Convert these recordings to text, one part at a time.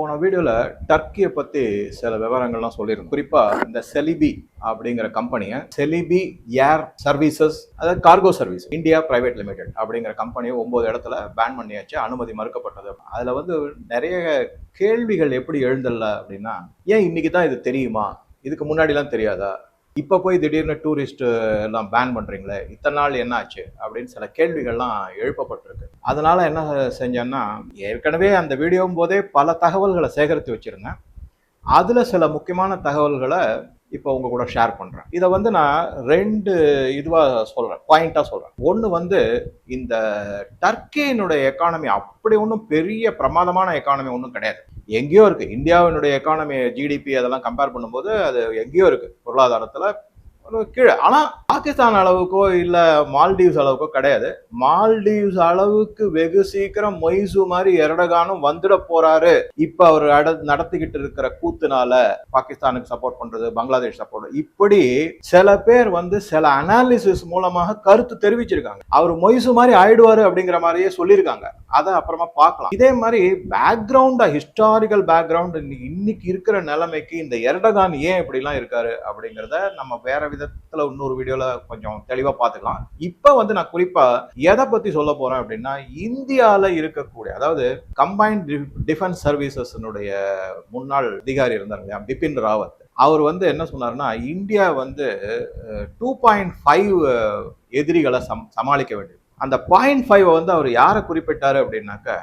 போன வீடியோவில் டர்க்கியை பற்றி சில விவரங்கள்லாம் சொல்லியிருந்தோம். குறிப்பாக இந்த செலிபி அப்படிங்கிற கம்பெனியை செலிபி ஏர் சர்வீசஸ் அதாவது cargo service India private limited அப்படிங்கிற கம்பெனியை ஒம்பது இடத்துல பேன் பண்ணியாச்சு அனுமதி மறுக்கப்பட்டது. அதில் வந்து நிறைய கேள்விகள் எப்படி எழுந்தல அப்படின்னா ஏன் இன்னைக்கு தான் இது தெரியுமா? இதுக்கு முன்னாடிலாம் தெரியாதா? இப்போ போய் திடீர்னு டூரிஸ்ட் எல்லாம் பேன் பண்ணுறீங்களே இத்தனை நாள் என்ன ஆச்சு அப்படின்னு சில கேள்விகள்லாம் எழுப்பப்பட்டிருக்கு. அதனால் என்ன செஞ்சேன்னா ஏற்கனவே அந்த வீடியோவும் போதே பல தகவல்களை சேகரித்து வச்சுருந்தேன். அதில் சில முக்கியமான தகவல்களை இப்போ உங்க கூட ஷேர் பண்றேன். இதை வந்து நான் ரெண்டு இதுவா சொல்றேன். பாயிண்டா சொல்றேன். ஒன்று வந்து இந்த டர்க்கியினுடைய எக்கானமி அப்படி ஒன்றும் பெரிய பிரமாதமான எக்கானமி ஒன்றும் கிடையாது. எங்கேயோ இருக்கு. இந்தியாவினுடைய எக்கானமி ஜிடிபி அதெல்லாம் கம்பேர் பண்ணும்போது அது எங்கேயோ இருக்கு. பொருளாதாரத்துல கீழே. ஆனா பாகிஸ்தான் அளவுக்கோ இல்லை மால்டீவ்ஸ் அளவுக்கோ கிடையாது. மால்டீவ்ஸ் அளவுக்கு வெகு சீக்கிரம் மொய்சு மாதிரி எரடகானும் வந்துட போறாரு. இப்போ அவர் அட நடத்திக்கிட்டு இருக்கிற கூத்துனால பாகிஸ்தானுக்கு சப்போர்ட் பண்றது பங்களாதேஷ் சப்போர்ட் இப்படி சில பேர் வந்து சில அனாலிசிஸ் மூலமாக கருத்து தெரிவிச்சிருக்காங்க. அவர் மொய்சு மாதிரி ஆயிடுவாரு அப்படிங்கிற மாதிரியே சொல்லியிருக்காங்க. அதை அப்புறமா பார்க்கலாம். இதே மாதிரி பேக்ரவுண்டா ஹிஸ்டாரிக்கல் பேக்ரவுண்ட் இன்னைக்கு இருக்கிற நிலைமைக்கு இந்த எரடகான் ஏன் இப்படிலாம் இருக்காரு அப்படிங்கிறத நம்ம வேற விதத்துல இன்னொரு வீடியோல கொஞ்சம் தெளிவா பார்த்துக்கலாம். இப்ப வந்து நான் குறிப்பா எதை பத்தி சொல்ல போறேன் அப்படின்னா இந்தியால இருக்கக்கூடிய அதாவது கம்பைன்ட் டிஃபென்ஸ் சர்வீசஸ்னுடைய முன்னாள் அதிகாரி இருந்தார் இல்லையா? பிபின் ராவத். அவர் வந்து என்ன சொன்னார்னா இந்தியா வந்து டூ பாயிண்ட் ஃபைவ் எதிரிகளை சம் சமாளிக்க வேண்டியது அந்த பாயிண்ட் ஃபைவ் வந்து அவர் யாரை குறிப்பிட்டார் அப்படின்னாக்க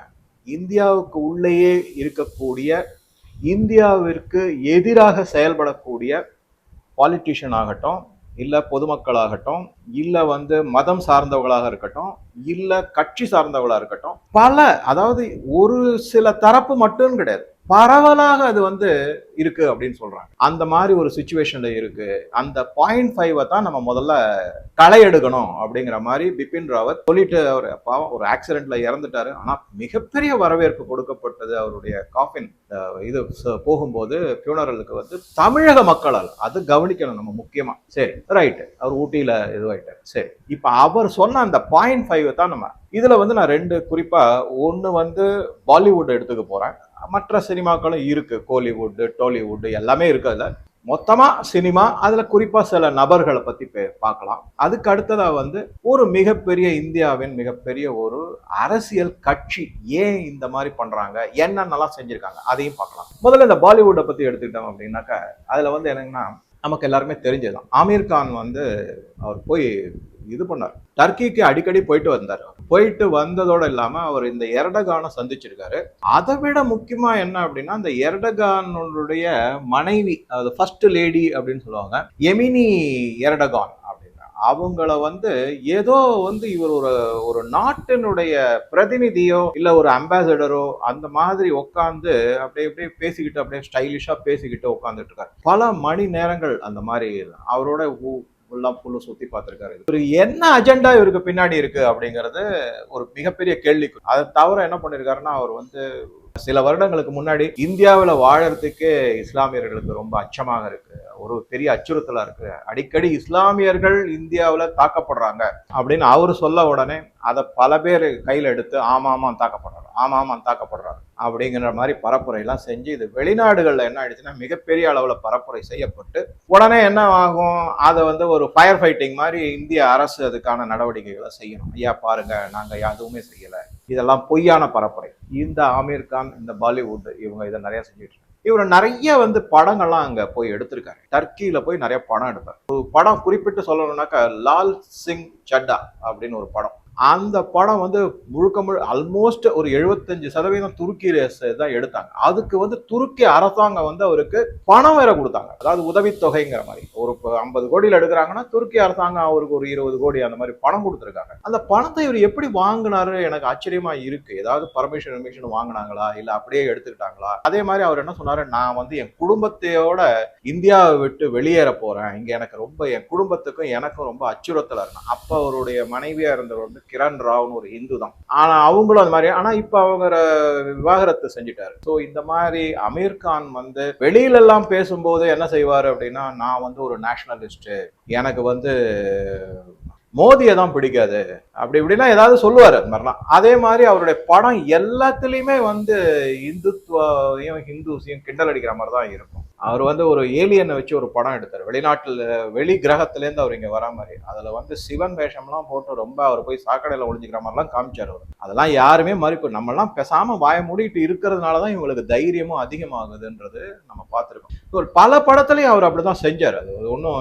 இந்தியாவுக்கு உள்ளேயே இருக்கக்கூடிய இந்தியாவிற்கு எதிராக செயல்படக்கூடிய பாலிட்டிஷியன் ஆகட்டும் இல்லை பொதுமக்களாகட்டும் இல்லை வந்து மதம் சார்ந்தவர்களாக இருக்கட்டும் இல்லை கட்சி சார்ந்தவர்களாக இருக்கட்டும் பல அதாவது ஒரு சில தரப்பு மட்டும் கிடையாது. பரவலாக அது வந்து இருக்கு அப்படின்னு சொல்றாங்க. அந்த மாதிரி ஒரு சுச்சுவேஷன்ல இருக்கு. அந்த பாயிண்ட் ஃபைவை தான் நம்ம முதல்ல களை எடுக்கணும் அப்படிங்கிற மாதிரி பிபின் ராவத் சொல்லிட்டு அவர் பாவம் ஒரு ஆக்சிடென்ட்ல இறந்துட்டாரு. ஆனா மிகப்பெரிய வரவேற்பு கொடுக்கப்பட்டது அவருடைய காஃபின் இது போகும்போது பியூனரலுக்கு வந்து தமிழக மக்களால். அது கவனிக்கணும் நம்ம முக்கியமா. சரி ரைட்டு அவர் ஊட்டியில இதுவாயிட்டார். சரி இப்ப அவர் சொன்ன அந்த பாயிண்ட் ஃபைவ் தான் நம்ம இதுல வந்து நான் ரெண்டு குறிப்பா ஒன்னு வந்து பாலிவுட் எடுத்துக்க போறேன். மற்ற சினிமாக்களும் இருக்குது கோலிவுட்டு டோலிவுட் எல்லாமே இருக்குது அதில். மொத்தமாக சினிமா அதில் குறிப்பாக சில நபர்களை பற்றி பே- பார்க்கலாம். அதுக்கு அடுத்ததாக வந்து ஒரு மிகப்பெரிய இந்தியாவின் மிகப்பெரிய ஒரு அரசியல் கட்சி ஏன் இந்த மாதிரி பண்ணுறாங்க என்னென்னலாம் செஞ்சுருக்காங்க? அதையும் பார்க்கலாம். முதல்ல இந்த பாலிவுட்டை பற்றி எடுத்துக்கிட்டோம் அப்படின்னாக்கா அதில் வந்து என்னங்கன்னா நமக்கு எல்லாருமே தெரிஞ்சதுதான். ஆமீர் கான் வந்து அவர் போய் இது பண்ணார். டர்க்கிக்கு அடிக்கடி போயிட்டு வந்தார் போயிட்டு வந்ததோடு இல்லாமல் அவர் இந்த எரடகானை சந்திச்சிருக்காரு. அதை விட முக்கியமாக என்ன அப்படின்னா இந்த எரடகானுடைய மனைவி அது ஃபர்ஸ்ட் லேடி அப்படின்னு சொல்லுவாங்க எமினி எரடகான் அப்படின்ற அவங்கள வந்து ஏதோ வந்து இவர் ஒரு ஒரு நாட்டினுடைய பிரதிநிதியோ இல்ல ஒரு அம்பாசடரோ அந்த மாதிரி உட்காந்து அப்படியே அப்படியே பேசிக்கிட்டு அப்படியே ஸ்டைலிஷா பேசிக்கிட்டு உட்காந்துட்டு இருக்காரு பல மணி நேரங்கள் அந்த மாதிரி அவரோட ஊ- ஃபுல்லாக புல்லு சுத்தி பார்த்திருக்காரு. என்ன அஜெண்டா இவருக்கு பின்னாடி இருக்கு அப்படிங்கிறது ஒரு மிகப்பெரிய கேள்விக்கு அதை தவிர என்ன பண்ணியிருக்காருன்னா அவர் வந்து சில வருடங்களுக்கு முன்னாடி இந்தியாவில் வாழறதுக்கே இஸ்லாமியர்களுக்கு ரொம்ப அச்சமாக இருக்கு. ஒரு பெரிய அச்சுறுத்தலா இருக்கு. அடிக்கடி இஸ்லாமியர்கள் இந்தியாவில் தாக்கப்படுறாங்க அப்படின்னு அவர் சொல்ல உடனே அதை பல பேர் கையில் எடுத்து ஆமாமா ஆமா தாக்கப்படுறாரு ஆமா தாக்கப்படுறாரு அப்படிங்கிற மாதிரி பரப்புரைலாம் செஞ்சு இது வெளிநாடுகளில் என்ன ஆயிடுச்சுன்னா மிகப்பெரிய அளவில் பரப்புரை செய்யப்பட்டு உடனே என்ன ஆகும்? அதை வந்து ஒரு ஃபயர் ஃபைட்டிங் மாதிரி இந்திய அரசு அதுக்கான நடவடிக்கைகளை செய்யணும். ஐயா பாருங்க. நாங்கள் எதுவுமே செய்யலை. இதெல்லாம் பொய்யான பரப்புரை. இந்த ஆமீர் கான் இந்த பாலிவுட் இவங்க இதை நிறைய செஞ்சுட்டு இவர் நிறைய வந்து படங்கள்லாம் அங்க போய் எடுத்திருக்காரு. டர்க்கியில போய் நிறைய படம் எடுப்பார். ஒரு படம் குறிப்பிட்டு சொல்லணும்னாக்கா லால் சிங் சட்டா அப்படின்னு ஒரு படம். அந்த படம் வந்து முழுக்க முழு ஆல்மோஸ்ட் ஒரு எழுபத்தஞ்சு சதவீதம் துருக்கி ரேஸ் தான் எடுத்தாங்க. அதுக்கு வந்து துருக்கி அரசாங்கம் வந்து அவருக்கு பணம் வேற கொடுத்தாங்க. அதாவது உதவித்தொகைங்கிற மாதிரி. ஒரு ஐம்பது கோடியில் எடுக்கிறாங்கன்னா துருக்கி அரசாங்கம் அவருக்கு ஒரு இருபது கோடி அந்த மாதிரி பணம் கொடுத்துருக்காங்க. அந்த பணத்தை இவர் எப்படி வாங்கினாரு எனக்கு ஆச்சரியமா இருக்கு. ஏதாவது பர்மிஷன் பர்மிஷன் வாங்கினாங்களா? இல்ல அப்படியே எடுத்துக்கிட்டாங்களா? அதே மாதிரி அவர் என்ன சொன்னாரு? நான் வந்து என் குடும்பத்தையோட இந்தியாவை விட்டு வெளியேற போறேன். இங்க எனக்கு ரொம்ப என் குடும்பத்துக்கும் எனக்கும் ரொம்ப அச்சுறுத்தலா இருக்கு அப்ப அவருடைய மனைவியா இருந்தவர் வந்து கிரண் ராவ்னு ஒரு ஹிந்து தான் ஆனால் அவங்களும் அந்த மாதிரி. ஆனால் இப்போ அவங்க விவாகரத்து செஞ்சிட்டாரு. ஸோ இந்த மாதிரி அமீர் கான் வந்து வெளியிலெல்லாம் பேசும்போது என்ன செய்வார் அப்படின்னா நான் வந்து ஒரு நேஷனலிஸ்ட்டு எனக்கு வந்து மோதியை தான் பிடிக்காது. அப்படி இப்படிலாம் ஏதாவது சொல்லுவார் அது மாதிரிலாம். அதே மாதிரி அவருடைய படம் எல்லாத்துலேயுமே வந்து இந்துத்துவையும் ஹிந்துஸையும் கிண்டல் அடிக்கிற மாதிரி தான் இருக்கும். அவர் வந்து ஒரு ஏலியனை வச்சு ஒரு படம் எடுத்தார். வெளிநாட்டில் வெளி கிரகத்துலேருந்து அவர் இங்கே வர மாதிரி. அதில் வந்து சிவன் வேஷம்லாம் போட்டு ரொம்ப அவர் போய் சாக்கடையில் ஒழிஞ்சிக்கிற மாதிரிலாம் காமிச்சார் அவர். அதெல்லாம் யாருமே மறுப்பு. நம்மலாம் பேசாமல் வாய மூடிட்டு இருக்கிறதுனால தான் இவங்களுக்கு தைரியமும் அதிகமாகுதுன்றது நம்ம பார்த்துருக்கோம். ஒரு பல படத்துலையும் அவர் அப்படி தான் செஞ்சார். அது ஒன்றும்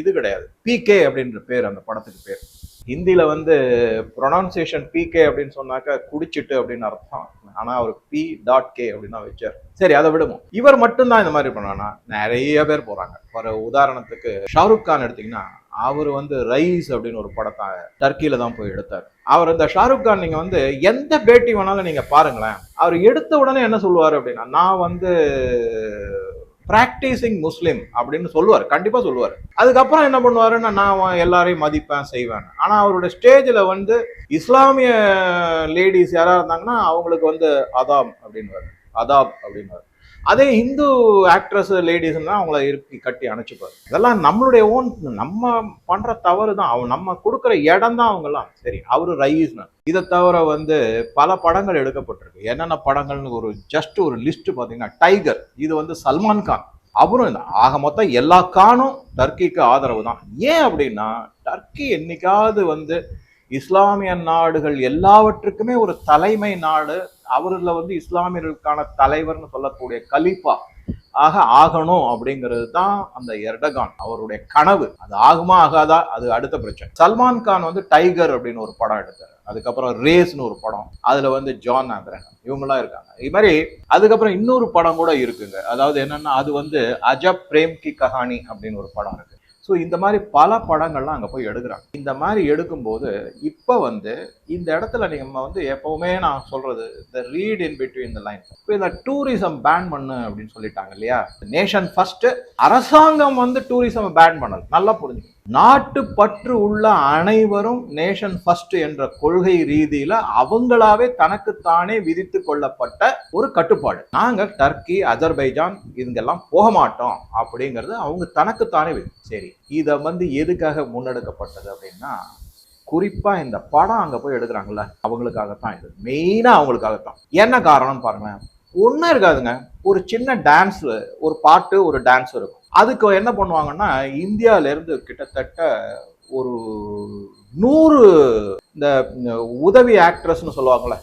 இது கிடையாது. பிகே அப்படின்ற பேர் அந்த படத்துக்கு பேர். ஹிந்தியில் வந்து ப்ரொனவுன்சியேஷன் பிகே அப்படின்னு சொன்னாக்க குடிச்சிட்டு அப்படின்னு அர்த்தம். ஆனால் அவர் பி டாட் கே அப்படின்னு தான் வச்சார். சரி அதை விடுவோம். இவர் மட்டும்தான் இந்த மாதிரி பண்ணானா நிறைய பேர் போகிறாங்க ஒரு உதாரணத்துக்கு ஷாருக் கான் எடுத்தீங்கன்னா அவர் வந்து ரைஸ் அப்படின்னு ஒரு படத்தை டர்க்கியில தான் போய் எடுத்தார். அவர் இந்த ஷாருக் கான் நீங்க வந்து எந்த பேட்டி வேணாலும் நீங்க பாருங்களேன். அவர் எடுத்த உடனே என்ன சொல்லுவார் அப்படின்னா நான் வந்து பிராக்டிசிங் முஸ்லீம் அப்படின்னு சொல்லுவார் கண்டிப்பாக சொல்லுவார். அதுக்கப்புறம் என்ன பண்ணுவாருன்னா நான் எல்லாரையும் மதிப்பேன் செய்வேன். ஆனால் அவருடைய ஸ்டேஜில் வந்து இஸ்லாமிய லேடிஸ் யாராக இருந்தாங்கன்னா அவங்களுக்கு வந்து அதாம் அப்படின்வாரு அதாப் அப்படின்வாரு அதே இந்து ஆக்ட்ரஸ் லேடிஸ்னா அவங்கள இறுக்கி கட்டி அணைச்சிப்பாரு இதெல்லாம் நம்மளுடைய ஓன் நம்ம பண்ற தவறு தான். அவன் நம்ம கொடுக்குற இடம் தான் அவங்கெல்லாம். சரி அவரு ரைஸ்னா இதை தவிர வந்து பல படங்கள் எடுக்கப்பட்டிருக்கு. என்னென்ன படங்கள்னு ஒரு ஜஸ்ட் ஒரு லிஸ்ட் பார்த்தீங்கன்னா டைகர் இது வந்து சல்மான் கான். அவரும் ஆக மொத்தம் எல்லா கானும் டர்க்கிக்கு ஆதரவு தான். ஏன் அப்படின்னா டர்க்கி என்னைக்காவது வந்து இஸ்லாமிய நாடுகள் எல்லாவற்றுக்குமே ஒரு தலைமை நாடு அவரில் வந்து இஸ்லாமியர்களுக்கான தலைவர்னு சொல்லக்கூடிய கலீஃபா ஆக ஆகணும் அப்படிங்கிறது தான் அந்த எர்டகான் அவருடைய கனவு. அது ஆகுமா ஆகாதா? அது அடுத்த பிரச்சனை. சல்மான் கான் வந்து டைகர் அப்படின்னு ஒரு படம் எடுத்தார். அதுக்கப்புறம் ரேஸ்னு ஒரு படம். அதுல வந்து ஜான் ஆப்ரஹாம் இவங்கெல்லாம் இருக்காங்க. இது மாதிரி அதுக்கப்புறம் இன்னொரு படம் கூட இருக்குங்க. அதாவது என்னன்னா அது வந்து அஜப் பிரேம் கி கஹானி அப்படின்னு ஒரு படம் இருக்கு. ஸோ இந்த மாதிரி பல படங்கள்லாம் அங்கே போய் எடுக்கிறாங்க. இந்த மாதிரி எடுக்கும்போது இப்போ வந்து இந்த இடத்துல நம்ம வந்து எப்போவுமே நான் சொல்றது இந்த read in between the lines இப்போ இந்த டூரிசம் பேன் பண்ணு அப்படின்னு சொல்லிட்டாங்க இல்லையா? நேஷன் ஃபர்ஸ்ட் அரசாங்கம் வந்து டூரிசம் பேன் பண்ணது. நல்லா புரிஞ்சுக்கணும் நாட்டு பற்று உள்ள அனைவரும் நேஷன் ஃபர்ஸ்ட் என்ற கொள்கை ரீதியில அவங்களாவே தனக்குத்தானே விதித்து கொள்ளப்பட்ட ஒரு கட்டுப்பாடு. நாங்க டர்க்கி அஜர்பைஜான் இதுங்கெல்லாம் போக மாட்டோம் அப்படிங்கிறது அவங்க தனக்குத்தானே விதி. சரி இதை வந்து எதுக்காக முன்னெடுக்கப்பட்டது அப்படின்னா குறிப்பா இந்த படம் அங்க போய் எடுக்கிறாங்கல்ல அவங்களுக்காகத்தான் இது. மெயினா அவங்களுக்காகத்தான். என்ன காரணம்னு பாருங்களேன். ஒன்றும் இருக்காதுங்க. ஒரு சின்ன டான்ஸ் ஒரு பாட்டு ஒரு டான்ஸ் இருக்கும். அதுக்கு என்ன பண்ணுவாங்கன்னா இந்தியாவிலேருந்து கிட்டத்தட்ட ஒரு நூறு இந்த உதவி ஆக்ட்ரஸ்னு சொல்லுவாங்கல்ல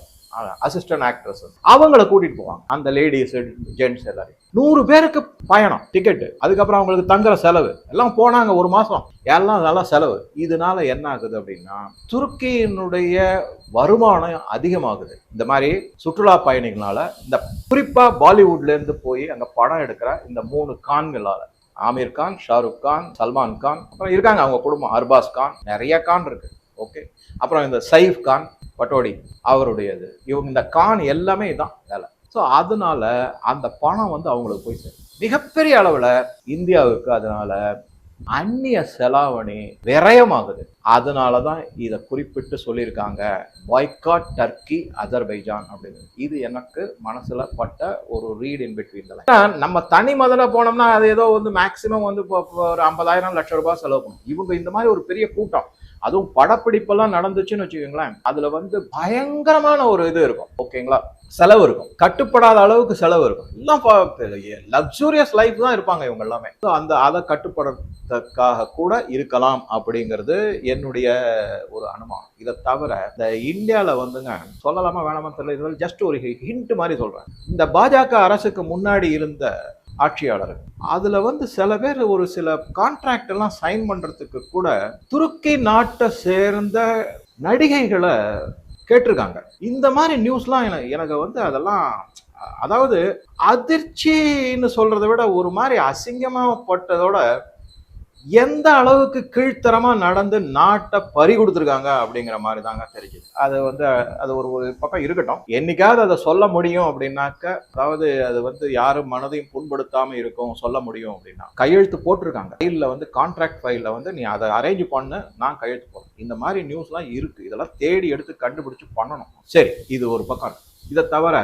அசிஸ்டன்ட் ஆக்ட்ரஸ் அவங்கள கூட்டிட்டு போவாங்க அந்த லேடிஸ் ஜென்ட்ஸ் எல்லாரையும். நூறு பேருக்கு பயணம் டிக்கெட்டு அதுக்கப்புறம் அவங்களுக்கு தங்குற செலவு. எல்லாம் போனாங்க ஒரு மாசம். எல்லாம் நல்லா செலவு. இதனால என்ன ஆகுது அப்படின்னா துருக்கியினுடைய வருமானம் அதிகமாகுது. இந்த மாதிரி சுற்றுலா பயணிகளால இந்த குறிப்பா பாலிவுட்ல இருந்து போய் அங்க படம் எடுக்கிற இந்த மூணு கான்களால. ஆமீர் கான் ஷாருக் கான் சல்மான் கான் அப்புறம் இருக்காங்க அவங்க குடும்பம். அர்பாஸ் கான் நிறைய கான் இருக்கு. ஓகே அப்புறம் இந்த சைஃப் கான் பட்டோடி அவருடையது. இவங்க இந்த கான் எல்லாமே இதான் வேலை. ஸோ அதனால அந்த பணம் வந்து அவங்களுக்கு போய் சேரும். மிகப்பெரிய அளவில் இந்தியாவுக்கு அதனால அந்நிய செலாவணி விரயமாகுது. அதனால தான் இதை குறிப்பிட்டு சொல்லியிருக்காங்க. பாய்காட் டர்க்கி அஜர்பைஜான் அப்படின்னு. இது எனக்கு மனசுல பட்ட ஒரு ரீட் இன் பிட்வீன் நம்ம தனி முதல்ல போனோம்னா அது ஏதோ வந்து மேக்சிமம் வந்து இப்போ இப்போ ஒரு ஐம்பதாயிரம் லட்சம் ரூபாய் செலவு பண்ணும். இவங்க இந்த மாதிரி ஒரு பெரிய கூட்டம். அதுவும் படப்பிடிப்பெல்லாம் நடந்துச்சுன்னு வச்சுக்கோங்களேன் அதுல வந்து பயங்கரமான ஒரு இது இருக்கும். ஓகேங்களா? செலவு இருக்கும். கட்டுப்படாத அளவுக்கு செலவு இருக்கும். எல்லாம் லக்ஸூரியஸ் லைஃப் தான் இருப்பாங்க இவங்க எல்லாமே. ஸோ அந்த அதை கட்டுப்படுறதுக்காக கூட இருக்கலாம் அப்படிங்கிறது என்னுடைய ஒரு அனுமானம். இதை தவிர இந்த இந்தியாவில் வந்துங்க சொல்லலாமா வேணாமா தெரியல இது ஜஸ்ட் ஒரு ஹிண்ட் மாதிரி சொல்கிறேன் இந்த பாஜக அரசுக்கு முன்னாடி இருந்த ஆட்சியாளர் அதில் வந்து சில பேர் ஒரு சில கான்ட்ராக்ட் எல்லாம் சைன் பண்ணுறதுக்கு கூட துருக்கி நாட்டை சேர்ந்த நடிகைகளை கேட்டிருக்காங்க. இந்த மாதிரி நியூஸ்லாம் எனக்கு எனக்கு வந்து அதெல்லாம் அதாவது அதிர்ச்சின்னு சொல்கிறத விட ஒரு மாதிரி அசிங்கமாப்பட்டதோட எந்த அளவுக்கு கீழ்த்தரமா நடந்து நாட்டை பறி கொடுத்துருக்காங்க அப்படிங்கிற மாதிரி தாங்க தெரிஞ்சுது அது வந்து அது ஒரு ஒரு பக்கம் இருக்கட்டும். என்னைக்காவது அதை சொல்ல முடியும் அப்படின்னாக்க அதாவது அது வந்து யாரும் மனதையும் புண்படுத்தாம இருக்கும் சொல்ல முடியும் அப்படின்னா கையெழுத்து போட்டிருக்காங்க. ஃபைலில் வந்து கான்ட்ராக்ட் ஃபைலில் வந்து நீ அதை அரேஞ்ச் பண்ணு நான் கையெழுத்து போடுறேன் இந்த மாதிரி நியூஸ்லாம் இருக்கு. இதெல்லாம் தேடி எடுத்து கண்டுபிடிச்சு பண்ணணும். சரி இது ஒரு பக்கம் இருக்கு. இதை தவிர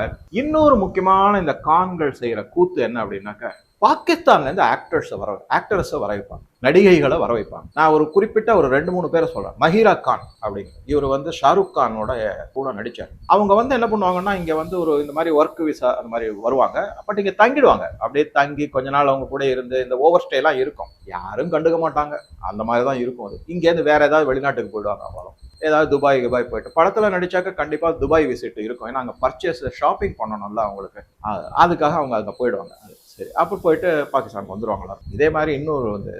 இன்னொரு முக்கியமான இந்த கான்கள் செய்கிற கூத்து என்ன அப்படின்னாக்க பாகிஸ்தான்ல இருந்து ஆக்டர்ஸை வர ஆக்டர்ஸை வர வைப்பாங்க நடிகைகளை வர வைப்பாங்க நான் ஒரு குறிப்பிட்ட ஒரு ரெண்டு மூணு பேரை சொல்றேன். மஹீரா கான் அப்படிங்க இவர் வந்து ஷாருக் கானோட கூட நடிச்சார். அவங்க வந்து என்ன பண்ணுவாங்கன்னா இங்க வந்து ஒரு இந்த மாதிரி ஒர்க் விசா அந்த மாதிரி வருவாங்க. பட் இங்க தங்கிடுவாங்க. அப்படியே தங்கி கொஞ்ச நாள் அவங்க கூட இருந்து இந்த ஓவர் ஸ்டேலாம் இருக்கும். யாரும் கண்டுக்க மாட்டாங்க. அந்த மாதிரி தான் இருக்கும் அது. இங்கேருந்து வேற ஏதாவது வெளிநாட்டுக்கு போயிடுவாங்க அவ்வளோ ஏதாவது துபாய் துபாய் போயிட்டு. படத்துல நடிச்சாக்க கண்டிப்பா துபாய் விசிட் இருக்கும். ஏன்னா அங்க பர்ச்சேஸ் ஷாப்பிங் பண்ணணும்ல அவங்களுக்கு. அதுக்காக அவங்க அங்க போயிடுவாங்க. அது சரி அப்போ போயிட்டு பாகிஸ்தானுக்கு வந்துருவாங்களா? இதே மாதிரி இன்னொரு வந்து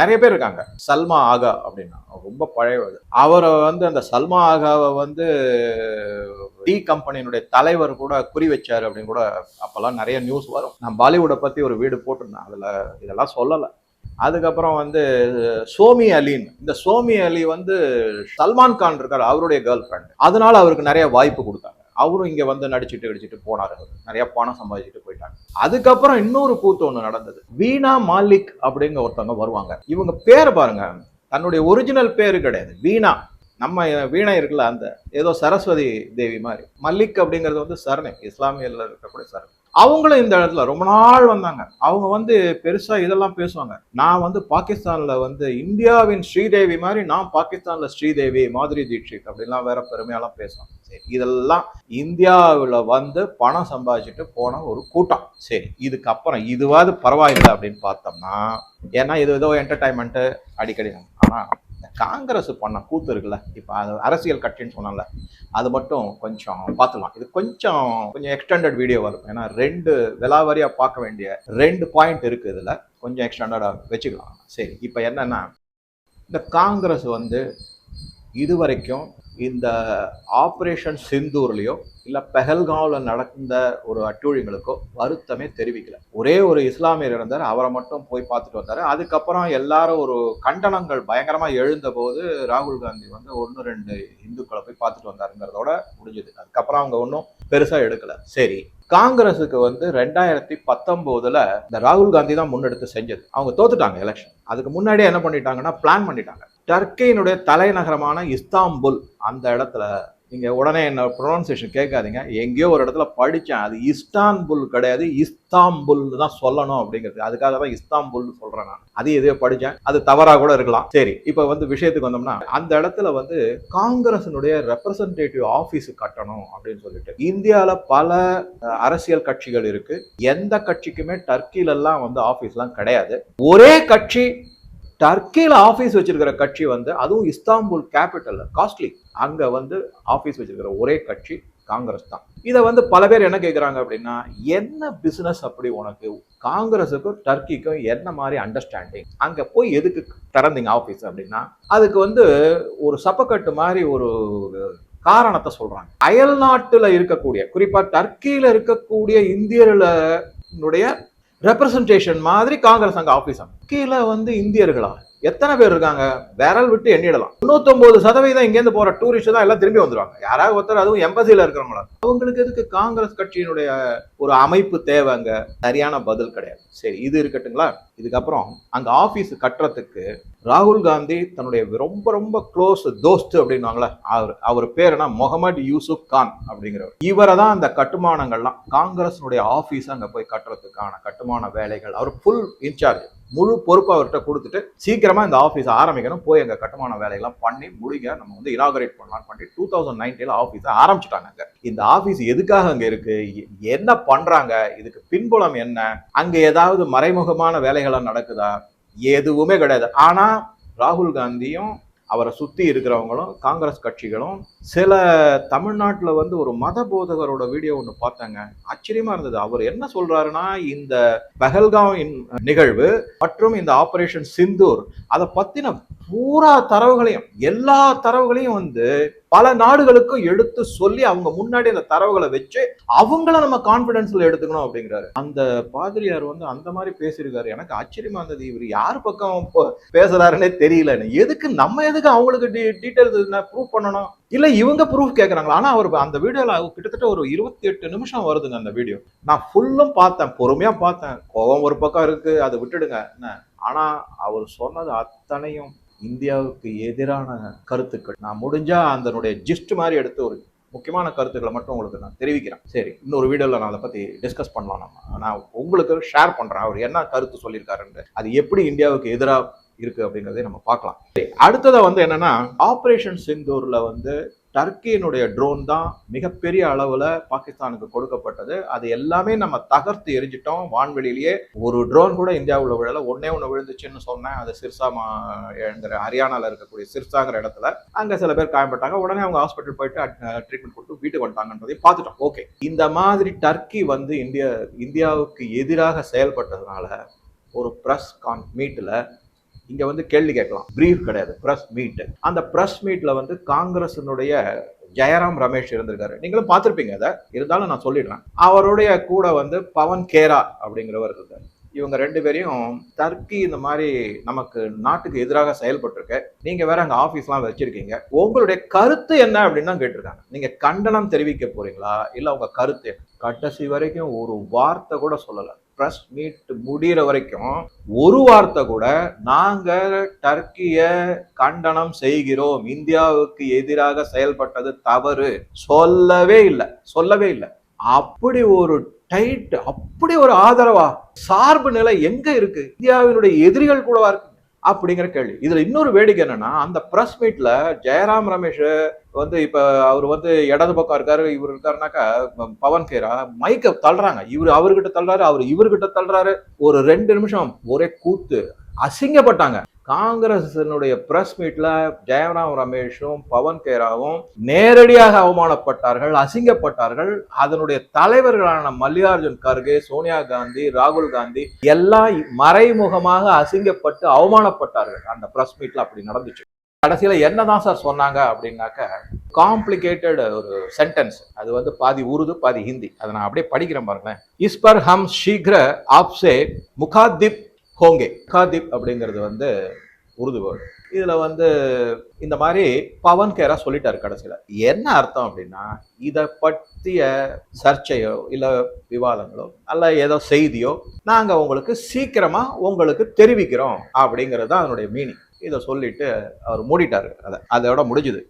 நிறைய பேர் இருக்காங்க. சல்மா ஆகா அப்படின்னா ரொம்ப பழையவர் அவரை வந்து அந்த சல்மா ஆகாவை வந்து டீ கம்பெனியினுடைய தலைவர் கூட குறி வச்சார் அப்படின்னு கூட அப்போல்லாம் நிறைய நியூஸ் வரும். நான் பாலிவுட்டை பத்தி ஒரு வீடு போட்டிருந்தேன். அதுல இதெல்லாம் சொல்லலை. அதுக்கப்புறம் வந்து சோமி அலின். இந்த சோமி அலி வந்து சல்மான் கான் இருக்கார் அவருடைய கேர்ள் ஃப்ரெண்ட் அதனால அவருக்கு நிறைய வாய்ப்பு கொடுத்தாங்க. அவரும் இங்கே வந்து நடிச்சுட்டு அடிச்சுட்டு போனார். அவரு. நிறைய பணம் சம்பாதிச்சுட்டு போயிட்டாங்க. அதுக்கப்புறம் இன்னொரு கூத்து ஒன்று நடந்தது. வீணா மாலிக் அப்படிங்கிற ஒருத்தவங்க வருவாங்க. இவங்க பேர் பாருங்க. தன்னுடைய ஒரிஜினல் பேரு கிடையாது. வீணா. நம்ம வீணை இருக்குல்ல அந்த ஏதோ சரஸ்வதி தேவி மாதிரி. மல்லிக் அப்படிங்கிறது வந்து சரணை இஸ்லாமியர்ல இருக்கக்கூடிய சரணை அவங்களும் இந்த இடத்துல ரொம்ப நாள் வந்தாங்க. அவங்க வந்து பெருசா இதெல்லாம் பேசுவாங்க. நான் வந்து பாகிஸ்தான்ல வந்து இந்தியாவின் ஸ்ரீதேவி மாதிரி நான் பாகிஸ்தான்ல ஸ்ரீதேவி மாதிரி தீட்சித் அப்படின்லாம் வேற பெருமையெல்லாம் பேசுவாங்க. சரி இதெல்லாம் இந்தியாவில் வந்து பணம் சம்பாதிச்சுட்டு போன ஒரு கூட்டம். சரி இதுக்கப்புறம் இதுவாது பரவாயில்லை அப்படின்னு பார்த்தோம்னா ஏன்னா இது ஏதோ என்டர்டைன்மெண்ட்டு அடிக்கடி. ஆனால் காங்கிரஸ் பண்ண கூத்து இருக்குல்ல இப்போ அது அரசியல் கட்சின்னு சொன்னால அது மட்டும் கொஞ்சம் பார்த்துக்கலாம். இது கொஞ்சம் கொஞ்சம் எக்ஸ்டெண்டட் வீடியோ வரும் ஏன்னா ரெண்டு விலாவாரியாக பார்க்க வேண்டிய ரெண்டு பாயிண்ட் இருக்குது இதில். கொஞ்சம் எக்ஸ்டெண்டடாக வச்சுக்கலாம். சரி இப்போ என்னென்னா இந்த காங்கிரஸ் வந்து இதுவரைக்கும் இந்த ஆப்ரேஷன் சிந்தூர்லேயோ இல்லை பெஹல்காவில் நடந்த ஒரு அட்டூழியங்களுக்கோ வருத்தமே தெரிவிக்கல. ஒரே ஒரு இஸ்லாமியர் இருந்தார் அவரை மட்டும் போய் பார்த்துட்டு வந்தார். அதுக்கப்புறம் எல்லாரும் ஒரு கண்டனங்கள் பயங்கரமாக எழுந்த போது ராகுல் காந்தி வந்து ஒன்று ரெண்டு இந்துக்களை போய் பார்த்துட்டு வந்தாருங்கிறதோட முடிஞ்சது. அதுக்கப்புறம் அவங்க ஒன்றும் பெருசாக எடுக்கலை. சரி காங்கிரஸுக்கு வந்து ரெண்டாயிரத்தி பத்தொம்போதில் இந்த ராகுல் காந்தி தான் முன்னெடுத்து செஞ்சது. அவங்க தோத்துட்டாங்க எலெக்ஷன் அதுக்கு முன்னாடியே என்ன பண்ணிட்டாங்கன்னா பிளான் பண்ணிட்டாங்க. டர்க்கியினுடைய தலைநகரமான இஸ்தாம்புல் அந்த இடத்துல நீங்கள் உடனே என்ன ப்ரொனன்சியேஷன் கேட்காதீங்க. எங்கேயோ ஒரு இடத்துல படித்தேன் அது இஸ்தான்புல் கிடையாது. இஸ்தாம்புல்னு தான் சொல்லணும் அப்படிங்கிறது. அதுக்காக தான் இஸ்தாம்புல்னு சொல்கிறேன் நான். அது எதையோ படித்தேன் அது தவறாக கூட இருக்கலாம். சரி இப்போ வந்து விஷயத்துக்கு வந்தோம்னா அந்த இடத்துல வந்து காங்கிரசினுடைய ரெப்ரசன்டேட்டிவ் ஆஃபீஸ் கட்டணும் அப்படின்னு சொல்லிட்டு. இந்தியாவில் பல அரசியல் கட்சிகள் இருக்குது எந்த கட்சிக்குமே டர்க்கிலெல்லாம் வந்து ஆஃபீஸ்லாம் கிடையாது. ஒரே கட்சி டர்க்கியில் ஆஃபீஸ் வச்சிருக்கிற கட்சி வந்து அதுவும் இஸ்தாம்புல் கேபிட்டல் காஸ்ட்லி அங்கே வந்து ஆஃபீஸ் வச்சிருக்கிற ஒரே கட்சி காங்கிரஸ் தான். இதை வந்து பல பேர் என்ன கேட்குறாங்க அப்படின்னா என்ன பிஸ்னஸ் அப்படி உனக்கு? காங்கிரஸுக்கும் டர்க்கிக்கும் என்ன மாதிரி அண்டர்ஸ்டாண்டிங் அங்கே போய் எதுக்கு திறந்தீங்க ஆஃபீஸ் அப்படின்னா? அதுக்கு வந்து ஒரு சப்பக்கட்டு மாதிரி ஒரு காரணத்தை சொல்கிறாங்க அயல் நாட்டில் இருக்கக்கூடிய குறிப்பாக டர்க்கியில் இருக்கக்கூடிய இந்தியர்களுடைய ரெப்ரசன்டேஷன் மாதிரி காங்கிரஸ் அங்க ஆஃபீஸ் கீழே வந்து இந்தியர்களா? எத்தனை பேர் இருக்காங்க? விரல் விட்டு எண்ணிடலாம். தொண்ணூத்தொன்பது சதவீதம் இங்கேருந்து போற டூரிஸ்ட் தான் எல்லாம் திரும்பி வந்துருவாங்க. யாராவது ஒருத்தர் அதுவும் எம்பசியில இருக்கிறவங்களா? அவங்களுக்கு எதுக்கு காங்கிரஸ் கட்சியினுடைய ஒரு அமைப்பு தேவைங்க? சரியான பதில் கிடையாது. சரி இது இருக்கட்டுங்களா? இதுக்கப்புறம் அங்க ஆபீஸ் கட்டுறதுக்கு ராகுல் காந்தி தன்னுடைய ரொம்ப ரொம்ப க்ளோஸ் தோஸ்த் அப்படின்னாங்களே அவர் அவர் பேர் என்ன? முகமது யூசுப் கான் அப்படிங்கிறவர். இவரை தான் அந்த கட்டுமானங்கள்லாம் காங்கிரஸினுடைய ஆபீஸ் அங்க போய் கட்டுறதுக்கான கட்டுமான வேலைகள். அவர் ஃபுல் இன்சார்ஜ் முழு பொறுப்பு அவர்கிட்ட கொடுத்துட்டு சீக்கிரமா இந்த ஆஃபீஸை ஆரம்பிக்கணும். போய் எங்க கட்டுமான வேலையெல்லாம் பண்ணி முடிங்க. நம்ம வந்து இனாகரேட் பண்ணலாம்னு பண்ணி டூ தௌசண்ட் நைன்டீன்ல ஆஃபீஸை ஆரம்பிச்சிட்டாங்க இந்த ஆஃபீஸ் எதுக்காக அங்க இருக்கு? எ- என்ன பண்றாங்க? இதுக்கு பின்புலம் என்ன? அங்க ஏதாவது மறைமுகமான வேலைகள்லாம் நடக்குதா? எதுவுமே கிடையாது. ஆனா ராகுல் காந்தியும் அவரை சுத்தி இருக்கிறவங்களும் காங்கிரஸ் கட்சிகளும் சில தமிழ்நாட்டுல வந்து ஒரு மத போதகரோட வீடியோ ஒன்று பார்த்தாங்க. ஆச்சரியமா இருந்தது. அவர் என்ன சொல்றாருன்னா இந்த பெஹல்காவின் நிகழ்வு மற்றும் இந்த ஆபரேஷன் சிந்தூர் அதை பத்தின பூரா தரவுகளையும் எல்லா தரவுகளையும் வந்து பல நாடுகளுக்கும் எடுத்து சொல்லி அவங்க முன்னாடி அந்த தரவுகளை வச்சு அவங்கள நம்ம கான்பிடன்ஸ்ல எடுத்துக்கணும் அப்படிங்கிறாரு. அந்த பாதிரியார் வந்து அந்த மாதிரி பேசியிருக்காரு. எனக்கு ஆச்சரியமா இருந்தது. இவர் யார் பக்கம் பேசுறாருன்னே தெரியல. எதுக்கு நம்ம எதுக்கு அவங்களுக்கு டீட்டெயில்ஸ் ப்ரூவ் பண்ணணும்? இல்ல இவங்க ப்ரூஃப் கேட்கறாங்களா ஆனா அவர் அந்த வீடியோல கிட்டத்தட்ட ஒரு இருபத்தி எட்டு நிமிஷம் வருதுங்க அந்த வீடியோ. நான் ஃபுல்லும் பார்த்தேன். பொறுமையா பார்த்தேன். கோபம் ஒரு பக்கம் இருக்கு. அதை விட்டுடுங்க. என்ன? ஆனா அவர் சொன்னது அத்தனையும் இந்தியாவுக்கு எதிரான கருத்துக்கள். நான் முடிஞ்சா அதனுடைய ஜிஸ்ட் மாதிரி எடுத்து ஒரு முக்கியமான கருத்துக்களை மட்டும் உங்களுக்கு நான் தெரிவிக்கிறேன். சரி இன்னொரு வீடியோவில் நான் அதை பற்றி டிஸ்கஸ் பண்ணலாம் நம்ம. நான் உங்களுக்கு ஷேர் பண்ணுறேன் அவர் என்ன கருத்து சொல்லியிருக்காருன்ற அது எப்படி இந்தியாவுக்கு எதிராக இருக்கு அப்படிங்கிறதே நம்ம பார்க்கலாம். அடுத்ததை வந்து என்னன்னா ஆப்ரேஷன் சிந்தூர்ல வந்து டர்க்கியினுடைய ட்ரோன் தான் மிகப்பெரிய அளவில் பாகிஸ்தானுக்கு கொடுக்கப்பட்டது. அது எல்லாமே நம்ம தகர்த்து எரிஞ்சிட்டோம். வான்வெளியிலேயே ஒரு ட்ரோன் கூட இந்தியாவில் விழல. ஒன்னே ஒன்று விழுந்துச்சுன்னு சொன்னேன். அது சிர்சா மா என்கிற ஹரியானால இருக்கக்கூடிய சிர்சாங்கிற இடத்துல. அங்கே சில பேர் காயப்பட்டாங்க உடனே அவங்க ஹாஸ்பிட்டல் போயிட்டு ட்ரீட்மெண்ட் கொடுத்து வீட்டுக்கு வந்துட்டாங்கன்றதையும் பார்த்துட்டோம். ஓகே இந்த மாதிரி டர்க்கி வந்து இந்தியா இந்தியாவுக்கு எதிராக செயல்பட்டதுனால ஒரு ப்ரெஸ் கான் மீட்டில் இங்க வந்து கேள்வி கேட்கலாம். பிரீஃப் கிடையாது. ப்ரெஸ் மீட் அந்த ப்ரெஸ் மீட்ல வந்து காங்கிரசினுடைய ஜெயராம் ரமேஷ் இருந்திருக்காரு. நீங்களும் பார்த்துருப்பீங்க அதை. இருந்தாலும் நான் சொல்லிடுறேன். அவருடைய கூட வந்து பவன் கேரா அப்படிங்கிறவர் இருக்காரு. இவங்க ரெண்டு பேரையும் டர்க்கி இந்த மாதிரி நமக்கு நாட்டுக்கு எதிராக செயல்பட்டிருக்க. நீங்க வேற அங்க ஆபீஸ்லாம் வச்சிருக்கீங்க. உங்களுடைய கருத்து என்ன அப்படின்னு தான் கேட்டிருக்காங்க. நீங்க கண்டனம் தெரிவிக்க போறீங்களா? இல்ல உங்க கருத்து கடைசி வரைக்கும் ஒரு வார்த்தை கூட சொல்லலை. ப்ரெஸ் மீட் முடியிற வரைக்கும் ஒரு வார்த்தை கூட நாங்கள் டர்க்கியை கண்டனம் செய்கிறோம். இந்தியாவுக்கு எதிராக செயல்பட்டது தவறு. சொல்லவே இல்லை. சொல்லவே இல்லை. அப்படி ஒரு டைட் அப்படி ஒரு ஆதரவா? சார்பு நிலை எங்க இருக்கு? இந்தியாவினுடைய எதிரிகள் கூடவா இருக்கு? அப்படிங்கிற கேள்வி. இதுல இன்னொரு வேடிக்கை என்னன்னா அந்த பிரஸ் மீட்ல ஜெயராம் ரமேஷ் வந்து இப்ப அவர் வந்து இடது பக்கம் இருக்காரு இவர் இருக்காருனாக்கா பவன் கேரா மைக்க தள்ளுறாங்க. இவர் அவர்கிட்ட தள்ளுறாரு அவர் இவர்கிட்ட தள்ளுறாரு. ஒரு ரெண்டு நிமிஷம் ஒரே கூத்து. அசிங்கப்பட்டாங்க. காங்கிரசினுடைய பிரஸ் மீட்ல ஜெயராம் ரமேஷும் பவன் கேராவும் நேரடியாக அவமானப்பட்டார்கள் அசிங்கப்பட்டார்கள். அதனுடைய தலைவர்களான மல்லிகார்ஜுன் கார்கே சோனியா காந்தி ராகுல் காந்தி எல்லாம் மறைமுகமாக அசிங்கப்பட்டு அவமானப்பட்டார்கள் அந்த பிரஸ் மீட்ல அப்படி நடந்துச்சு. கடைசியில என்னதான் சார் சொன்னாங்க அப்படின்னாக்க காம்ப்ளிகேட்டட் ஒரு சென்டென்ஸ் அது வந்து பாதி உருது பாதி ஹிந்தி. அதை நான் அப்படியே படிக்கிறேன் பாருங்களேன். இஸ் பர் ஹம் ஷீக்ர ஆப்சே முகாதிப் ஹோங்கே காதிப் அப்படிங்கிறது வந்து உருது வேர்டு. இதில் வந்து இந்த மாதிரி பவன் கேரா சொல்லிட்டாரு கடைசியில். என்ன அர்த்தம் அப்படின்னா இதை பற்றிய சர்ச்சையோ இல்லை விவாதங்களோ அல்ல ஏதோ செய்தியோ நாங்கள் உங்களுக்கு சீக்கிரமாக உங்களுக்கு தெரிவிக்கிறோம் அப்படிங்கிறது தான் அதனுடைய மீனிங் இதை சொல்லிட்டு அவர் மூடிட்டாரு அதை. அதோட முடிஞ்சுது.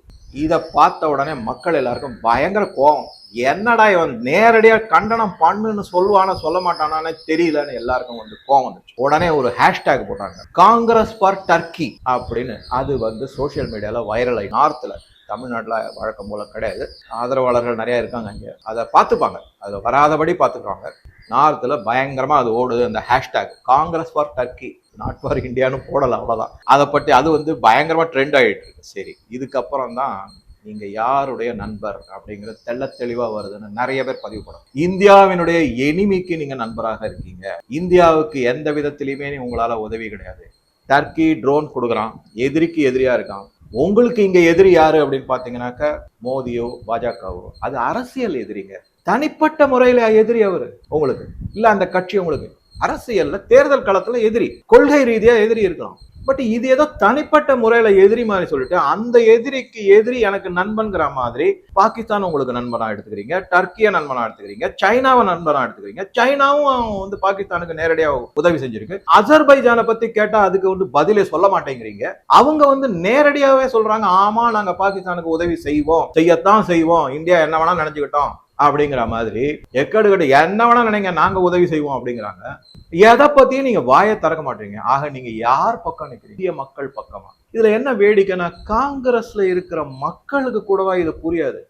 இதை பார்த்த உடனே மக்கள் எல்லாருக்கும் பயங்கர கோபம் என்னடா இவன் நேரடியாக கண்டனம் பண்ணுன்னு சொல்லுவானா சொல்ல மாட்டானானே தெரியலன்னு எல்லாருக்கும் வந்து கோவம் வந்துச்சு. உடனே ஒரு ஹேஷ்டேக் போட்டாங்க. காங்கிரஸ் ஃபார் டர்க்கி அப்படின்னு. அது வந்து சோஷியல் மீடியாவில் வைரல் ஆகி நார்த்தில் தமிழ்நாட்டில் வழக்கம் போல கிடையாது. ஆதரவாளர்கள் நிறையா இருக்காங்க அங்கே. அதை பார்த்துப்பாங்க. அதில் வராதபடி பார்த்துக்குவாங்க நார்த்தில் பயங்கரமாக அது ஓடுது அந்த hashtag Congress for Turkey not for இந்தியான்னு போடலை அவ்வளோதான் அதை பற்றி அது வந்து பயங்கரமாக ட்ரெண்ட் ஆகிட்டு இருக்கு. சரி இதுக்கப்புறம் தான் நீங்கள் யாருடைய நண்பர் அப்படிங்கிறது தெள்ள தெளிவாக வருதுன்னு நிறைய பேர் பதிவு பண்ணும். இந்தியாவினுடைய எனிமிக்கு நீங்கள் நண்பராக இருக்கீங்க. இந்தியாவுக்கு எந்த விதத்திலையுமே உங்களால் உதவி கிடையாது. டர்க்கி ட்ரோன் கொடுக்குறான். எதிரிக்கு எதிரியா இருக்கான். உங்களுக்கு இங்க எதிரி யாரு அப்படின்னு பார்த்தீங்கன்னாக்கா மோதியோ பாஜகவோ. அது அரசியல் எதிரிங்க. தனிப்பட்ட முறையில எதிரி அவர். உங்களுக்கு. இல்ல அந்த கட்சி உங்களுக்கு. அரசியல்ல தேர்தல் களத்துல எதிரி. கொள்கை ரீதியா எதிரி இருக்கலாம் பட் இது ஏதோ தனிப்பட்ட முறையில எதிரி மாதிரி சொல்லிட்டு அந்த எதிரிக்கு எதிரி எனக்கு நண்பன்கிற மாதிரி பாகிஸ்தான் உங்களுக்கு நண்பனா எடுத்துக்கிறீங்க டர்க்கிய நண்பனா எடுத்துக்கிறீங்க சைனாவை நண்பனா எடுத்துக்கிறீங்க சைனாவும் வந்து பாகிஸ்தானுக்கு நேரடியா உதவி செஞ்சிருக்கு. அசர்பைஜானை பத்தி கேட்டா அதுக்கு வந்து பதிலே சொல்ல மாட்டேங்கிறீங்க. அவங்க வந்து நேரடியாவே சொல்றாங்க ஆமா நாங்க பாகிஸ்தானுக்கு உதவி செய்வோம் செய்யத்தான் செய்வோம் இந்தியா என்ன வேணா நினைச்சுக்கிட்டோம். அப்படிங்கிற மாதிரி எக்கடு கட்டு என்ன வேணா நினைங்க நாங்க உதவி செய்வோம் அப்படிங்கிறாங்க. எதை பத்தியும் நீங்க வாயை திறக்க மாட்டீங்க. ஆக நீங்க யார் பக்கம் நிக்கிறீங்க? இந்திய மக்கள் பக்கமா? இதுல என்ன வேடிக்கைன்னா காங்கிரஸ்ல இருக்கிற மக்களுக்கு கூடவா இது புரியாது.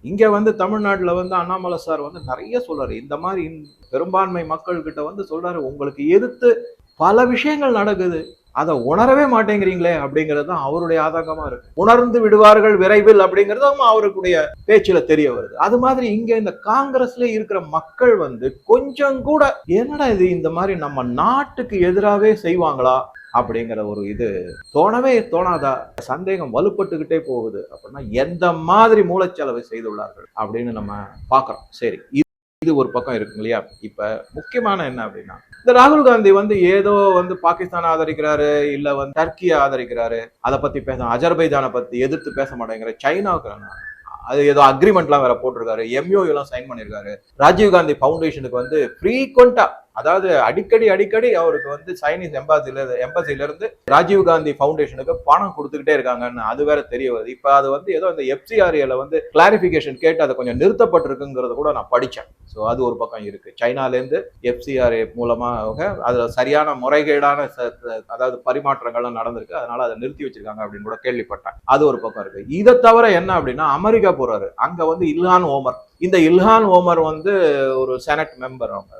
இங்க வந்து தமிழ்நாட்டுல வந்து அண்ணாமலை சார் வந்து நிறைய சொல்றாரு. இந்த மாதிரி பெரும்பான்மை மக்கள் கிட்ட வந்து சொல்றாரு. உங்களுக்கு எதிர்த்து பல விஷயங்கள் நடக்குது. அதை உணரவே மாட்டேங்கிறீங்களே அப்படிங்கிறது தான் அவருடைய ஆதங்கமா இருக்கு. உணர்ந்து விடுவார்கள் விரைவில் அப்படிங்கிறதும் அவருடைய பேச்சுல தெரிய வருது. அது மாதிரி இங்க இந்த காங்கிரஸ்ல இருக்கிற மக்கள் வந்து கொஞ்சம் கூட என்னடா இது இந்த மாதிரி நம்ம நாட்டுக்கு எதிராகவே செய்வாங்களா அப்படிங்கிற ஒரு இது தோணவே தோணாதா? சந்தேகம் வலுப்பட்டுக்கிட்டே போகுது. அப்படின்னா எந்த மாதிரி மூளைச்சலவை செய்துள்ளார்கள் அப்படின்னு நம்ம பார்க்குறோம். சரி இது இது ஒரு பக்கம் இருக்கு இல்லையா? இப்போ முக்கியமான என்ன அப்படின்னா இந்த ராகுல் காந்தி வந்து ஏதோ வந்து பாகிஸ்தான் ஆதரிக்கிறாரு இல்ல வந்து டர்க்கியை ஆதரிக்கிறாரு. அதை பத்தி பேச அஜர்பைஜானை பத்தி எதிர்த்து பேச மாட்டேங்கிற சைனாவுக்கு அது ஏதோ அக்ரிமெண்ட்லாம் வேற போட்டிருக்காரு. எம்யூ எல்லாம் சைன் பண்ணிருக்காரு. ராஜீவ் காந்தி ஃபவுண்டேஷனுக்கு வந்து ஃப்ரீக்வெண்டா அதாவது அடிக்கடி அடிக்கடி அவருக்கு வந்து சைனீஸ் எம்பாசில எம்பசில இருந்து ராஜீவ் காந்தி ஃபவுண்டேஷனுக்கு பணம் கொடுத்துக்கிட்டே இருக்காங்கன்னு அது வேற தெரிய வருது. இப்ப அது வந்து ஏதோ இந்த எஃப்சிஆர்ஏல வந்து கிளாரிபிகேஷன் கேட்டு அதை கொஞ்சம் நிறுத்தப்பட்டிருக்குங்கிறத கூட நான் படிச்சேன். ஸோ அது ஒரு பக்கம் இருக்கு. சைனால இருந்து எஃப்சிஆர்ஏ மூலமாக அதுல சரியான முறைகேடான ச- அதாவது பரிமாற்றங்கள்லாம் நடந்திருக்கு. அதனால அதை நிறுத்தி வச்சிருக்காங்க அப்படின்னு கூட கேள்விப்பட்டேன். அது ஒரு பக்கம் இருக்கு. இதை தவிர என்ன அப்படின்னா அமெரிக்கா போறாரு. அங்க வந்து இல்ஹான் ஓமர். இந்த இல்ஹான் ஓமர் வந்து ஒரு செனட் மெம்பர் அவங்க.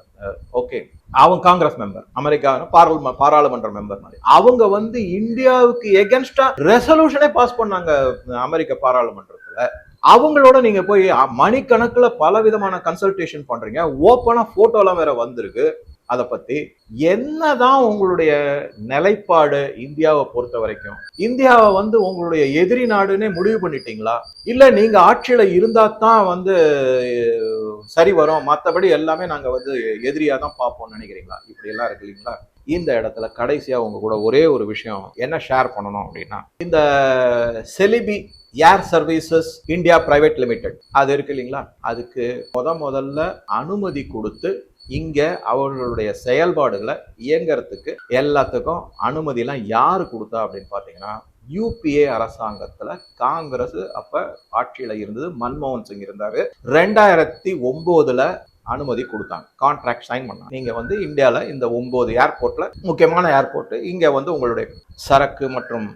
ஓகே அவங்க காங்கிரஸ் மெம்பர் அமெரிக்கா பாராளும பாராளுமன்ற மெம்பர் மாதிரி. அவங்க வந்து இந்தியாவுக்கு எகென்ஸ்டா ரெசல்யூஷனே பாஸ் பண்ணாங்க அமெரிக்க பாராளுமன்றத்துல. அவங்களோட நீங்க போய் மணிக்கணக்கில் பல விதமான கன்சல்டேஷன் பண்றீங்க ஓப்பனா போட்டோலாம் வேற வந்திருக்கு. அதை பத்தி என்னதான் உங்களுடைய நிலைப்பாடு இந்தியாவை பொறுத்த வரைக்கும்? இந்தியாவை வந்து உங்களுடைய எதிரி நாடுன்னே முடிவு பண்ணிட்டீங்களா? இல்ல நீங்க ஆட்சியில இருந்தா தான் வந்து சரி வரும். மற்றபடி எல்லாமே நாங்க வந்து எதிரியா தான் பார்ப்போம் நினைக்கிறீங்களா? இப்படி எல்லாம் இருக்கு இல்லைங்களா? இந்த இடத்துல கடைசியா உங்க கூட ஒரே ஒரு விஷயம் என்ன ஷேர் பண்ணணும் அப்படின்னா இந்த Celebi Air Services India private limited. அது இருக்கு இல்லைங்களா? அதுக்கு முத முதல்ல அனுமதி கொடுத்து இங்கே அவர்களுடைய செயல்பாடுகளை இயங்கிறதுக்கு எல்லாத்துக்கும் அனுமதியெல்லாம் யார் கொடுத்தா அப்படின்னு பார்த்தீங்கன்னா யூபிஏ அரசாங்கத்தில் காங்கிரஸ் அப்போ ஆட்சியில் இருந்தது மன்மோகன் சிங் இருந்தார். ரெண்டாயிரத்தி ஒம்போதில் அனுமதி கொடுத்தாங்க. கான்ட்ராக்ட் சைன் பண்ணாங்க. நீங்கள் வந்து இந்தியாவில் இந்த ஒம்பது ஏர்போர்ட்டில் முக்கியமான ஏர்போர்ட்டு இங்கே வந்து உங்களுடைய சரக்கு மற்றும்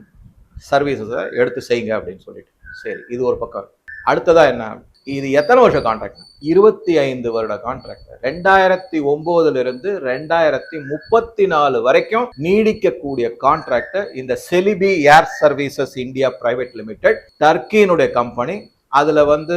சர்வீசஸை எடுத்து செய்யுங்க அப்படின்னு சொல்லிட்டு. சரி இது ஒரு பக்கம். அடுத்ததாக என்ன? இது எத்தனை வருஷம் கான்ட்ராக்ட் இருபத்தி ஐந்து வருட கான்ட்ராக்ட் ரெண்டாயிரத்தி ஒன்பதுல இருந்து ரெண்டாயிரத்தி முப்பத்தி நாலு வரைக்கும் நீடிக்கக்கூடிய கான்ட்ராக்ட் இந்த Celebi Air Services India private limited டர்க்கியினுடைய company அதில் வந்து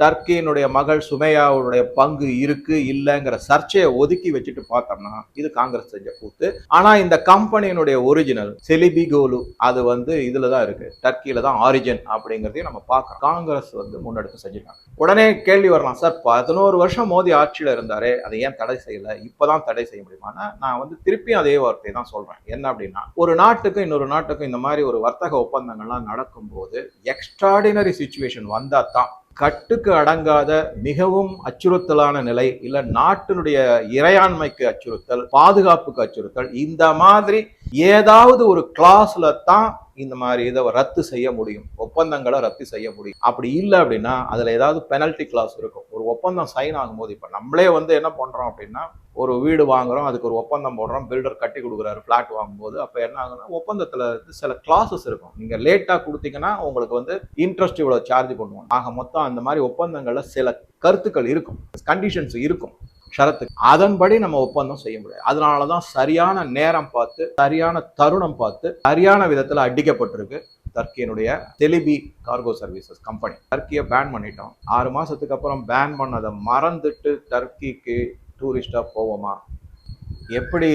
டர்க்கியினுடைய மகள் சுமையாவுடைய பங்கு இருக்கு இல்லைங்கிற சர்ச்சையை ஒதுக்கி வச்சுட்டு பார்த்தோம்னா இது காங்கிரஸ் செஞ்ச கூத்து. ஆனால் இந்த கம்பெனியினுடைய ஒரிஜினல் செலிபி கோலு அது வந்து இதில் தான் இருக்கு. டர்க்கியில தான் ஆரிஜின் அப்படிங்கிறதையும் நம்ம பார்க்கறோம். காங்கிரஸ் வந்து முன்னெடுத்து செஞ்சுட்டாங்க உடனே கேள்வி வரலாம் சார் பதினோரு வருஷம் மோடி ஆட்சியில் இருந்தாரே அதை ஏன் தடை செய்யலை? இப்போதான் தடை செய்ய முடியுமானா நான் வந்து திருப்பியும் அதே வார்த்தையை தான் சொல்றேன். என்ன அப்படின்னா ஒரு நாட்டுக்கும் இன்னொரு நாட்டுக்கும் இந்த மாதிரி ஒரு வர்த்தக ஒப்பந்தங்கள்லாம் நடக்கும்போது எக்ஸ்ட்ராடினரி சுச்சுவேஷன் வந்து தான் கட்டுக்கு அடங்காத மிகவும் அச்சுறுத்தலான நிலை இல்ல நாட்டினுடைய இறையாண்மைக்கு அச்சுறுத்தல் பாதுகாப்புக்கு அச்சுறுத்தல் இந்த மாதிரி ஏதாவது ஒரு கிளாஸ்ல தான் இந்த மாதிரி இதை ரத்து செய்ய முடியும். ஒப்பந்தங்களை ரத்து செய்ய முடியும். அப்படி இல்லை அப்படின்னா அதில் ஏதாவது பெனல்டி கிளாஸ் இருக்கும். ஒரு ஒப்பந்தம் சைன் ஆகும்போது இப்போ நம்மளே வந்து என்ன பண்ணுறோம் அப்படின்னா ஒரு வீடு வாங்குறோம் அதுக்கு ஒரு ஒப்பந்தம் போடுறோம் பில்டர் கட்டி கொடுக்குறாரு ஃபிளாட் வாங்கும்போது அப்போ என்ன ஆகுதுன்னா ஒப்பந்தத்தில் வந்து சில கிளாஸஸ் இருக்கும். நீங்கள் லேட்டாக கொடுத்தீங்கன்னா உங்களுக்கு வந்து இன்ட்ரெஸ்ட் இவ்வளோ சார்ஜ் பண்ணுவோம் ஆக மொத்தம் அந்த மாதிரி ஒப்பந்தங்களில் சில கருத்துக்கள் இருக்கும். கண்டிஷன்ஸ் இருக்கும். ஷரத்துக்கு. அதன்படி நம்ம ஒப்பந்தம் செய்ய முடியாது. அதனால தான் சரியான நேரம் பார்த்து சரியான தருணம் பார்த்து சரியான விதத்தில் அடிக்கப்பட்டிருக்கு டர்க்கியினுடைய தெலிபி கார்கோ சர்வீசஸ் கம்பெனி. டர்க்கியை பேன் பண்ணிட்டோம். ஆறு மாதத்துக்கு அப்புறம் பேன் பண்ணதை மறந்துட்டு டர்க்கிக்கு டூரிஸ்டாக போவோமா? எப்படி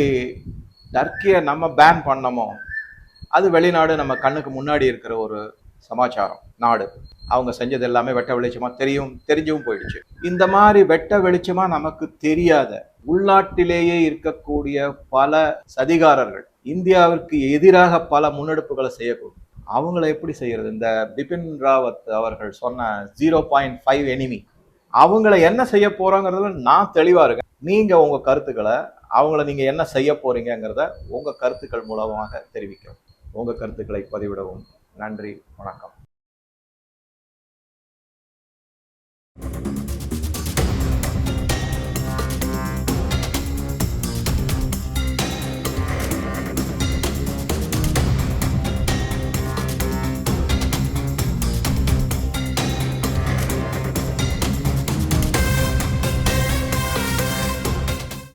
டர்க்கியை நம்ம பேன் பண்ணமோ? அது வெளிநாடு நம்ம கண்ணுக்கு முன்னாடி இருக்கிற ஒரு சமாச்சாரம் நாடு. அவங்க செஞ்சது எல்லாமே வெட்ட வெளிச்சமாக தெரியும் தெரிஞ்சும் போயிடுச்சு. இந்த மாதிரி வெட்ட வெளிச்சமாக நமக்கு தெரியாத உள்நாட்டிலேயே இருக்கக்கூடிய பல சதிகாரர்கள் இந்தியாவிற்கு எதிராக பல முன்னெடுப்புகளை செய்யக்கூடும். அவங்கள எப்படி செய்யறது? இந்த பிபின் ராவத் அவர்கள் சொன்ன ஜீரோ பாயிண்ட் ஃபைவ் எனிமி அவங்கள என்ன செய்ய போறோங்கிறதுல நான் தெளிவா இருக்கேன். நீங்க உங்க கருத்துக்களை அவங்கள நீங்க என்ன செய்ய போறீங்கங்கிறத உங்க கருத்துக்கள் மூலமாக தெரிவிக்கவும் உங்க கருத்துக்களை பதிவிடவும் நன்றி வணக்கம்.